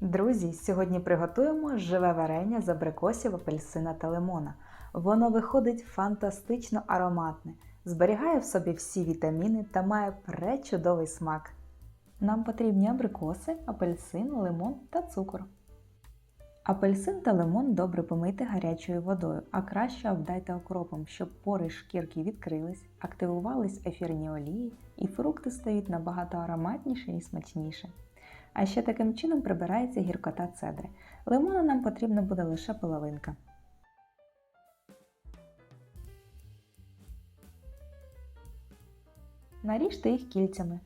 Друзі, сьогодні приготуємо живе варення з абрикосів, апельсина та лимона. Воно виходить фантастично ароматне, зберігає в собі всі вітаміни та має пречудовий смак. Нам потрібні абрикоси, апельсин, лимон та цукор. Апельсин та лимон добре помийте гарячою водою, а краще обдайте окропом, щоб пори шкірки відкрились, активувались ефірні олії і фрукти стають набагато ароматніше і смачніше. А ще таким чином прибирається гіркота цедри. Лимону нам потрібна буде лише половинка. Наріжте їх кільцями.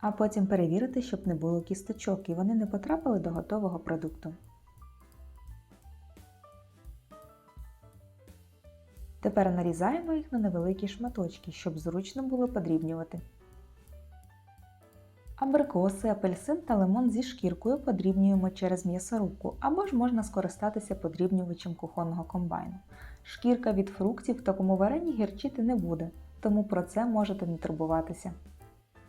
А потім перевірити, щоб не було кісточок і вони не потрапили до готового продукту. Тепер нарізаємо їх на невеликі шматочки, щоб зручно було подрібнювати. Абрикоси, апельсин та лимон зі шкіркою подрібнюємо через м'ясорубку або ж можна скористатися подрібнювачем кухонного комбайну. Шкірка від фруктів в такому варенні гірчити не буде, тому про це можете не турбуватися.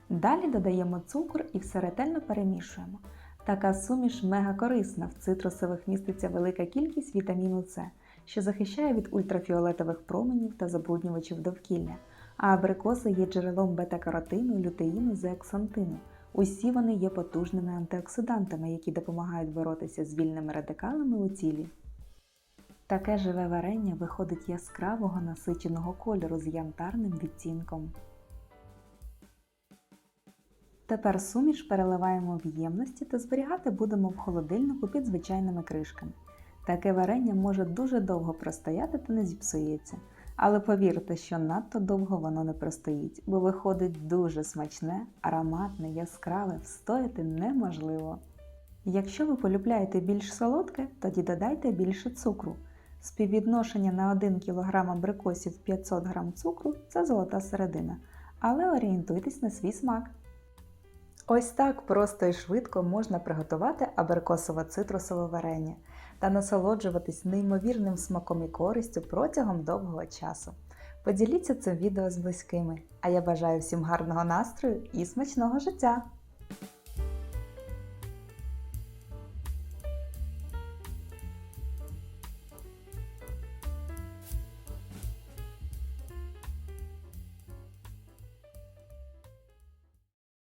Далі додаємо цукор і все ретельно перемішуємо. Така суміш мега корисна, в цитрусових міститься велика кількість вітаміну С, що захищає від ультрафіолетових променів та забруднювачів довкілля, а абрикоси є джерелом бета-каротину, лютеїну, зеаксантину. Усі вони є потужними антиоксидантами, які допомагають боротися з вільними радикалами у тілі. Таке живе варення виходить яскравого насиченого кольору з янтарним відтінком. Тепер суміш переливаємо в ємності та зберігати будемо в холодильнику під звичайними кришками. Таке варення може дуже довго простояти та не зіпсується, але повірте, що надто довго воно не простоїть, бо виходить дуже смачне, ароматне, яскраве, встояти неможливо. Якщо ви полюбляєте більш солодке, тоді додайте більше цукру. Співвідношення на 1 кг абрикосів 500 г цукру це золота середина, але орієнтуйтесь на свій смак. Ось так просто і швидко можна приготувати абрикосово-цитрусове варення та насолоджуватись неймовірним смаком і користю протягом довгого часу. Поділіться цим відео з близькими, а я бажаю всім гарного настрою і смачного життя!